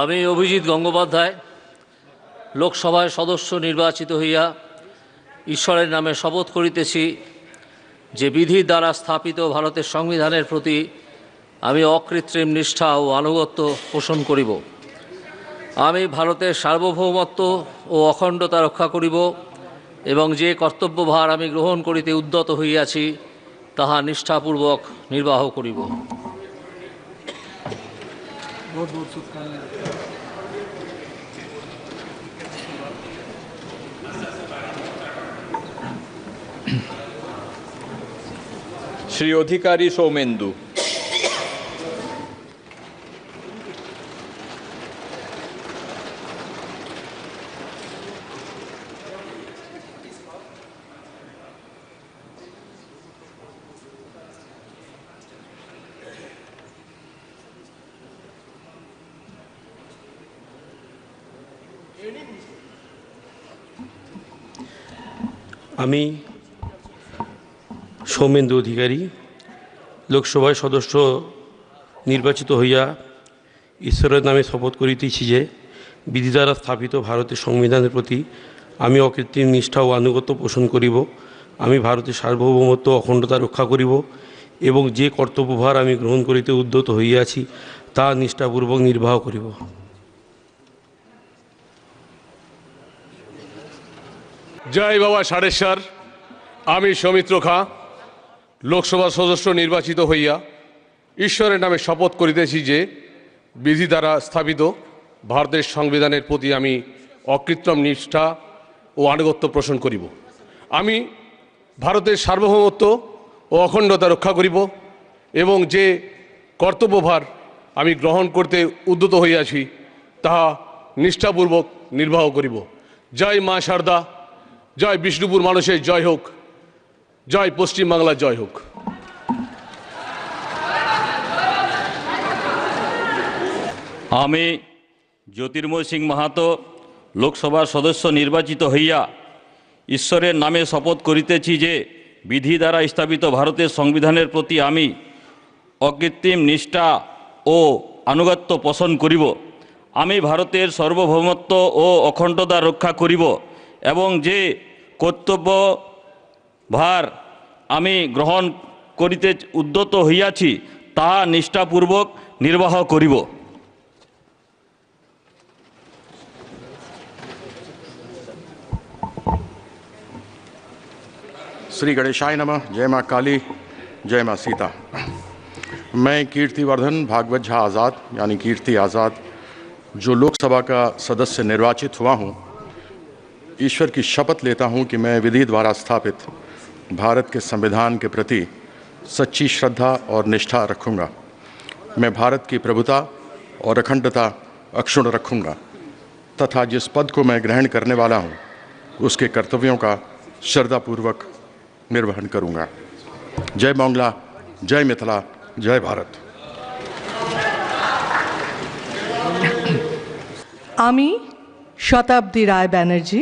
আমি অভিজিৎ গঙ্গোপাধ্যায়, লোকসভায় সদস্য নির্বাচিত হইয়া ঈশ্বরের নামে শপথ করিতেছি যে বিধির দ্বারা স্থাপিত ভারতের সংবিধানের প্রতি আমি অকৃত্রিম নিষ্ঠা ও আনুগত্য পোষণ করিব। আমি ভারতের সার্বভৌমত্ব ও অখণ্ডতা রক্ষা করিব এবং যে কর্তব্যভার আমি গ্রহণ করিতে উদ্যত হইয়াছি, তাহা নিষ্ঠাপূর্বক নির্বাহ করিব। শ্রী অধিকারী সৌমেন্দু আমি সৌমেন্দু অধিকারী, লোকসভায় সদস্য নির্বাচিত হইয়া ঈশ্বরের নামে শপথ করিতেছি যে, বিধি দ্বারা স্থাপিত ভারতের সংবিধানের প্রতি আমি অকৃত্রিম নিষ্ঠা ও আনুগত্য পোষণ করিব, আমি ভারতের সার্বভৌমত্ব অখণ্ডতা রক্ষা করিব এবং যে কর্তব্যভার আমি গ্রহণ করিতে উদ্যত হইয়াছি, তা নিষ্ঠাপূর্বক নির্বাহ করিব। জয় বাবা সারেশ্বর। আমি সৌমিত্র খাঁ লোকসভা সদস্য নির্বাচিত হইয়া ঈশ্বরের নামে শপথ করিতেছি যে বিধি দ্বারা স্থাপিত ভারতের সংবিধানের প্রতি আমি অকৃত্রিম নিষ্ঠা ও আনুগত্য পোষণ করিব। আমি ভারতের সার্বভৌমত্ব ও অখণ্ডতা রক্ষা করিব এবং যে কর্তব্যভার আমি গ্রহণ করতে উদ্যত হইয়াছি, তাহা নিষ্ঠাপূর্বক নির্বাহ করিব। জয় মা শারদা জয় বিষ্ণুপুর মানুষের জয় হোক। জয় পশ্চিমবাংলার জয় হোক। আমি জ্যোতির্ময় সিং মাহাতো লোকসভার সদস্য নির্বাচিত হইয়া ঈশ্বরের নামে শপথ করিতেছি যে বিধি দ্বারা স্থাপিত ভারতের সংবিধানের প্রতি আমি অকৃত্রিম নিষ্ঠা ও আনুগত্য পোষণ করিব। আমি ভারতের সার্বভৌমত্ব ও অখণ্ডতা রক্ষা করিব এবং যে কর্তব্য ভার আমি গ্রহণ করিতে উদ্যত হইয়াছি তাহা নিষ্ঠাপূর্বক নির্বাহ করিব श्री गणेशाय नमः जय माँ काली जय माँ सीता मैं कीर्तिवर्धन भागवत झा आज़ाद यानी कीर्ति आज़ाद जो लोकसभा का सदस्य निर्वाचित हुआ हूँ ईश्वर की शपथ लेता हूँ कि मैं विधि द्वारा स्थापित भारत के संविधान के प्रति सच्ची श्रद्धा और निष्ठा रखूँगा मैं भारत की प्रभुता और अखंडता अक्षुण्ण रखूँगा तथा जिस पद को मैं ग्रहण करने वाला हूँ उसके कर्तव्यों का श्रद्धापूर्वक निर्वहन करूँगा जय बांग्ला जय मिथिला जय भारत আমি শতাব্দী রায় ব্যানার্জি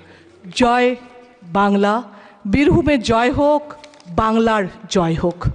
জয় বাংলা বীরভূমের জয় হোক বাংলার জয় হোক।